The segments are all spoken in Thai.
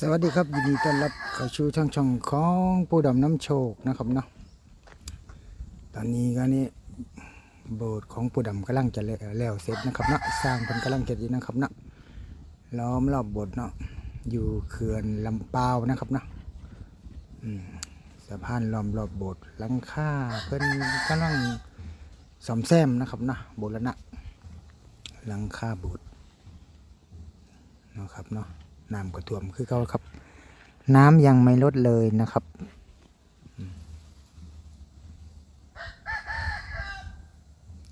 สวัสดีครับยินดีต้อนรับเข้าสู่ช่องช่องของปูดำน้ำโชคนะครับเนาะตอนนี้ก็นี่โบสถ์ของปูดำกำลังจะแล้วเสร็จนะครับเนาะสร้างเป็นกำลังจะดีนะครับเนาะล้อมรอบโบสถ์เนาะอยู่เขื่อนลำปาวนะครับเนาะสะพานล้อมรอบโบสถ์ลังค่าเพิ่นกำลังซ่อมแซมนะครับเนาะโบสถ์ละนะลังค่าโบสถ์นะครับเนาะ น้ำก็ท่วมคือเขาครับ น้ำยังไม่ลดเลยนะครับอืม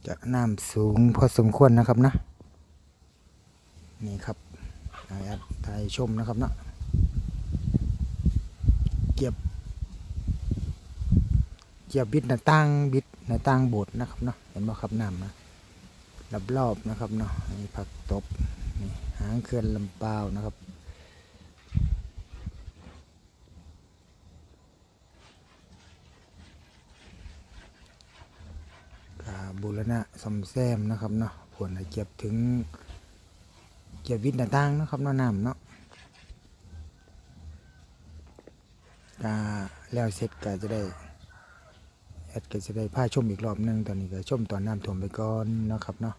จะน้ำสูงพอสมควรนะครับนะ นี่ครับไอายัดถ่ายชมนะครับเนาะเก็บเก็บบิดหน้าต่างบิดหน้าต่างโบสถ์นะครับเนาะเห็นบ่ครับน้ำนะรอบๆนะครับเนาะอันนี้ผักตบนี่หางเขื่อนลำเป่านะครับ บูรณะซ่อมแซมนะครับเนาะผลเก็บถึง เก็บวิทย์ต่างๆนะครับเนาะน้ำเนาะกาแล้วเสร็จก็จะได้แอดก็จะได้พาชมอีกรอบนึงตอนนี้ก็ชมตอนน้ำท่วมไปก่อนนะครับเนาะ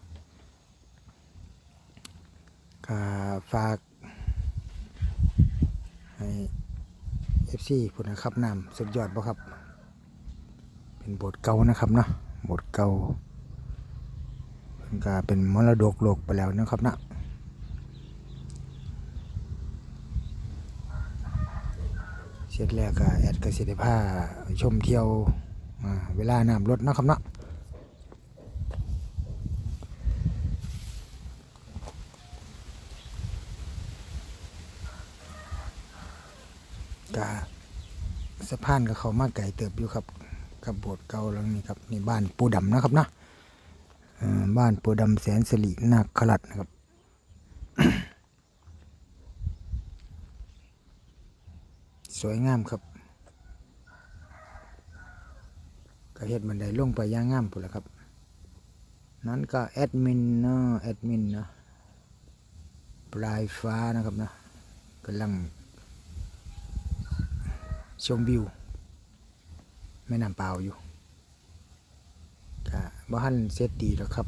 ก็ฝากให้เอฟซีพูดนะครับน้ำสุดยอดบ่ครับ เป็นบทเก่านะครับเนาะ บทเก่าเพิ่นก็เป็นมรดกโลกไปแล้วนะครับนะเสร็จแล้วก็แอดก็สิได้าชมเที่ยวอ่าเวลาน้ำลดนะครับนะกะสะพานก็เขามาไก่เติบอยู่ครับ กับโบสถ์เก่าหลังนี้ครับนี่บ้านปูดำนะครับนะบ้านปูดำแสนสิรินาคราชนะครับสวยงามครับก็เฮ็ดบันไดลงไปย่างงามพุ่นละครับ นั้นก็แอดมินเนาะแอดมินเนาะปลายฟ้านะครับนะกำลังชมวิว แม่น้ำเปล่าอยู่ก็บ้านเสร็จดีแล้วครับ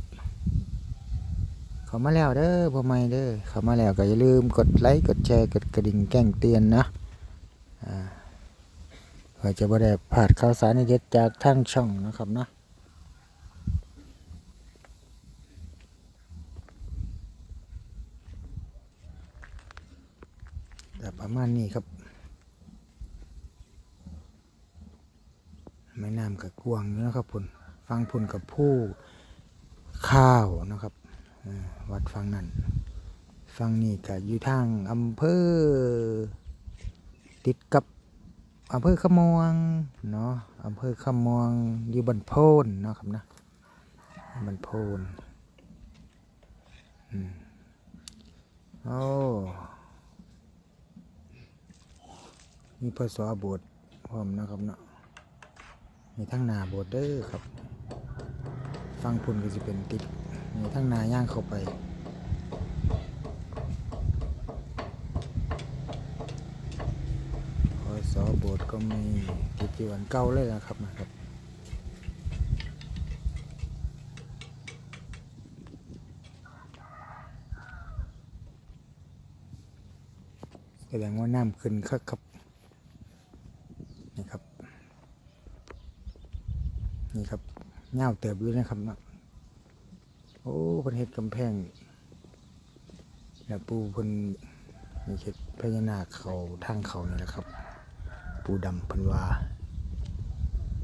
เขามาแล้วเด้อพ่อไม่เด้อเขามาแล้วก็อย่าลืมกดไลค์กดแชร์กดกระดิ่งแจ้งเตือนนะอ่าเพื่อจะบ่ได้พลาดข่าวสารเด็ดจากทางช่องนะครับนะแต่ประมาณนี้ครับ ม่น้ำกับกวางนะครับพุ่นฟังพุ่นกับผู้ข้าวนะครับวัดฟังนั่นฟังนี่ก็อยู่ทางอำเภอติดกับอำเภอขมวงเนาะอำเภอขมวงอยู่บันโพนเนาะครับนะบันโพนโอ้มีพศโบสถ์พร้อมนะครับเนาะ มีทั้งนาโบเดอร์ครับ ฟังพุ่นก็จะเป็นติดมีทั้งนาย่างเข้าไปพอสอโบดก็มีติดอยู่อันเก่าเลยนะครับนะครับแสดงว่าน้ำขึ้นคักครับ นี่ครับ นี่ครับ เงาเติบอยู่นะครับเนาะโอ้เพิ่นเฮ็ดกำแพงแล้วปูเพิ่นมีเฮ็ดพญานาคเขาทางเขานี่แหละครับ ปูดำพิ่นวา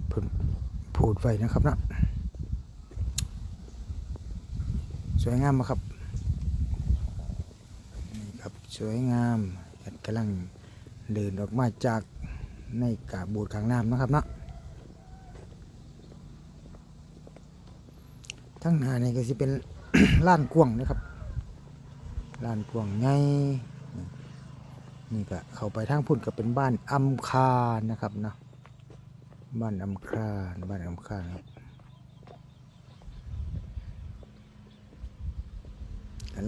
เพิ่นพูดไว้นะครับเนาะสวยงามมากครับนี่ครับสวยงามกำลังเดินออกมาจากในกาบโบูดข้างน้ำนะครับเนาะ ทั้งหน้านี่ก็สิเป็น ล้านกว้างนะครับล้านกว้างนี่ก็เข้าไปทางพุ่นก็เป็นบ้านอำคานะครับเนาะบ้านอำคาบ้านอำคาครับ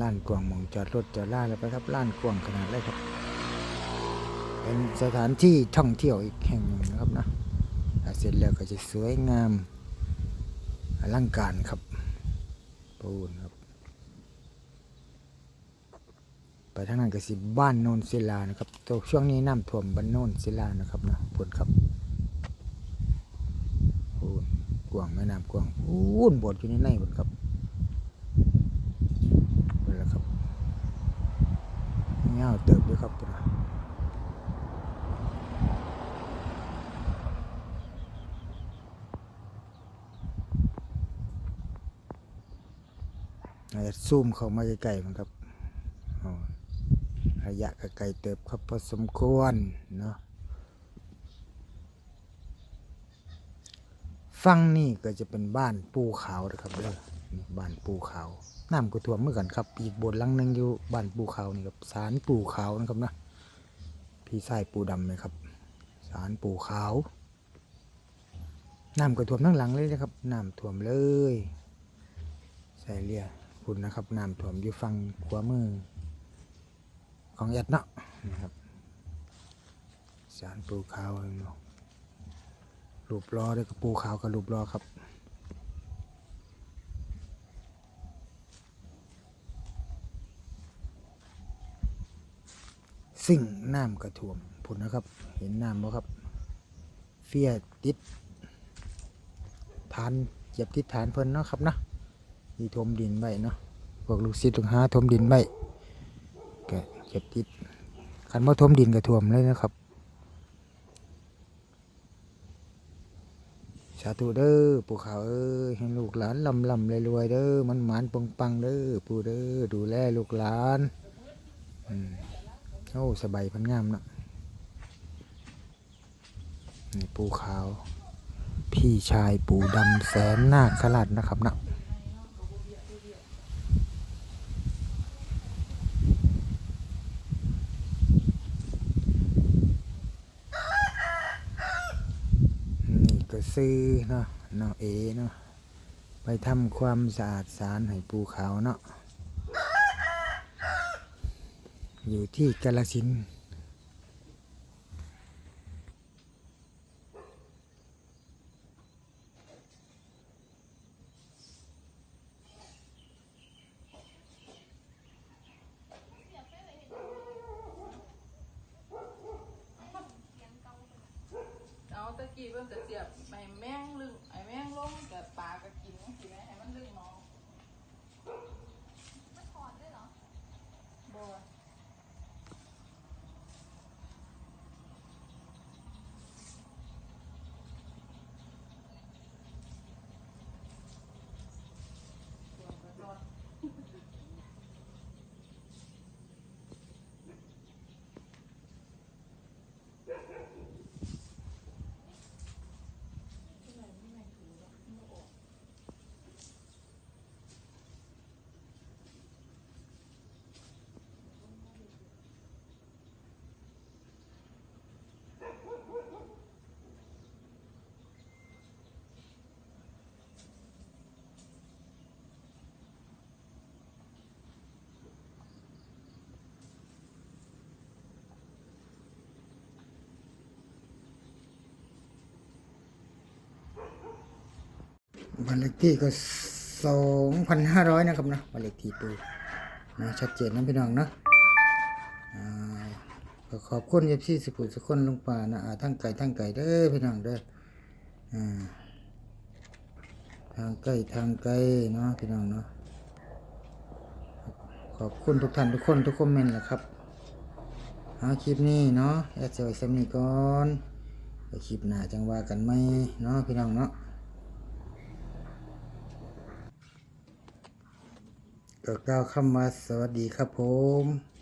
ล้านกว้างมองจอดรถจอดล่าแล้วไปครับล้านกว้างขนาดเลยครับเป็นสถานที่ท่องเที่ยวอีกแห่งหนึ่งนะครับนะเสร็จแล้วก็จะสวยงามอลังการครับ ปูนครับ ไปทางนั้นก็สิบ้านโนนศิลานะครับตัวช่วงนี้น้ำท่วมบ้านโนนศิลานะครับนะปูนครับพูนกวางแม่น้ำกวางพูนบดอยู่ในในพูนครับพูนแล้วครับเงาเติบด้วยครับพูนนะอา จจะซูมเข้ามาใกล้ๆมันครับระยะก็ไกลเติบครับพอสมควรเนาะฝั่งนี่ก็จะเป็นบ้านปูขาวนะครับเด้อบ้านปูขาวน้ำก็ท่วมเมื่อกันครับอีกบนลังนึงอยู่บ้านปูขาวนี่ครับสารปูขาวนะครับนะพี่ชายปูดำไหมครับสารปูขาวน้ำก็ท่วมทั้งหลังเลยนะครับน้ำท่วมเลยใส่เรีย คุณนะครับน้ำท่วมอยู่ฝั่งขวามือ ของแอดเนาะนะครับสารปูขาวเนาะรูปรอด้วยกับปูขาวกับรูปรอครับสิ่งน้ำกระท่วมผุนนะครับ เห็นน้ำบ่ครับเฟียติดฐานเหยียบติดฐานเพิ่นเนาะครับเนาะ ที่ทมดินไว้เนาะพวกลูกศิษย์ลูกหาทมดินไว้ก็เก็บติดคันว่าทมดินก็ท่วมเลยนะครับสาธุเด้อปู่ขาวเอ้ยให้ลูกหลานลำลำรวยๆเด้อมันหมานปังปังๆเด้อปู่เด้อดูแลลูกหลานอืมโอ้สบายพันงามเนาะนี่ปู่ขาว พี่ชายปู่ดำแสนนาคราชนะครับเนาะ นี่ก็ ซื้อเนาะเนาะเอเนาะไปทำความสะอาดสารให้ปูเขาเนาะอยู่ที่กาลสินธุ์ เอา ตะกี้เพิ่นจะเสียบไอ้แมงลึงไอ้แมงลงแต่ปลาก็กินสิแม่ให้มันลึงเนาะมันถอดได้เหรอบ่ บ้านเลขที่ก็สองพันห้าร้อยนะครับนะบ้านเลขที่ปูนะชัดเจนนะพี่น้องเนาะอ่าก็ขอบคุณเอฟซีสุขุมสุขคนลงป่านะทั้งไก่ทั้งไก่เด้อพี่น้องเด้อทางไก่ทางไก่เนาะพี่น้องเนาะขอบคุณทุกท่านทุกคนทุกคอมเมนต์แหละครับเอาคลิปนี้เนาะแอดเซลซัมนี่ก่อนคลิปหน้าจังว่ากันไหมเนาะพี่น้องเนาะ ก็กล่าวคำว่าสวัสดีครับผม